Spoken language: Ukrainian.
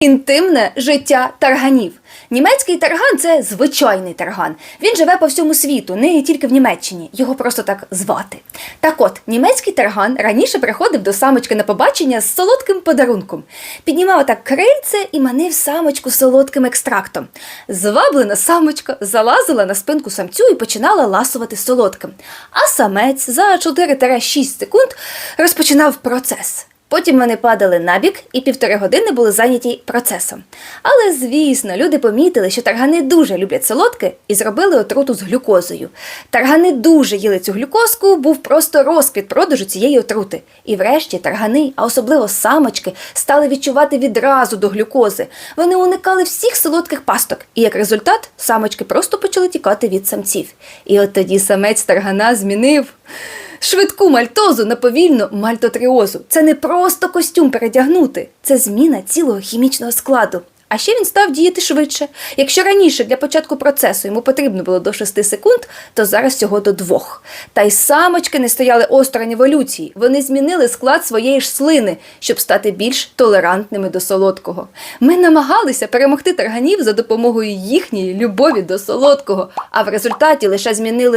Інтимне життя тарганів. Німецький тарган це звичайний тарган. Він живе по всьому світу, не тільки в Німеччині. Його просто так звати. Так от, німецький тарган раніше приходив до самочки на побачення з солодким подарунком. Піднімав так крильце і манив самочку солодким екстрактом. Зваблена самочка залазила на спинку самцю і починала ласувати солодким. А самець за 4-6 секунд розпочинав процес. Потім вони падали набік і півтори години були зайняті процесом. Але, звісно, люди помітили, що таргани дуже люблять солодке і зробили отруту з глюкозою. Таргани дуже їли цю глюкозку, був просто розквіт продажу цієї отрути. І врешті таргани, а особливо самочки, стали відчувати відразу до глюкози. Вони уникали всіх солодких пасток, і як результат самочки просто почали тікати від самців. І от тоді самець таргана змінив. Швидку мальтозу на повільну мальтотріозу. Це не просто костюм передягнути, це зміна цілого хімічного складу. А ще він став діяти швидше. Якщо раніше для початку процесу йому потрібно було до 6 секунд, то зараз цього до 2. Та й самочки не стояли осторонь еволюції. Вони змінили склад своєї ж слини, щоб стати більш толерантними до солодкого. Ми намагалися перемогти тарганів за допомогою їхньої любові до солодкого, а в результаті лише змінили